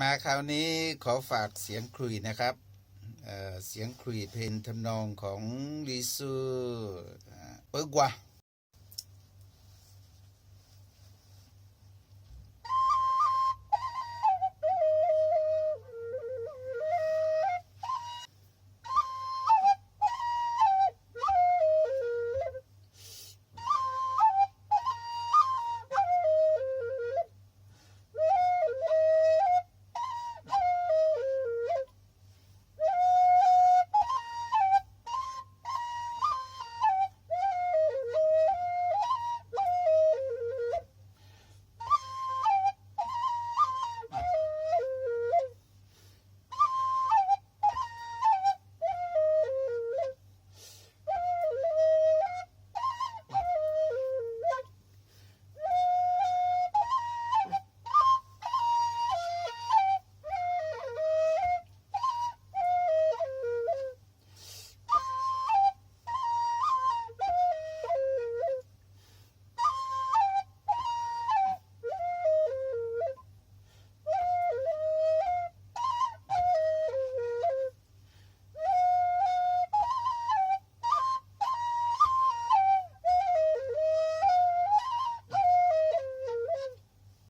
มาคราวนี้ขอฝากเสียงคลุยนะครับเเสียงคลุยเพลงทำนองของลิซูเอ่เปิกวา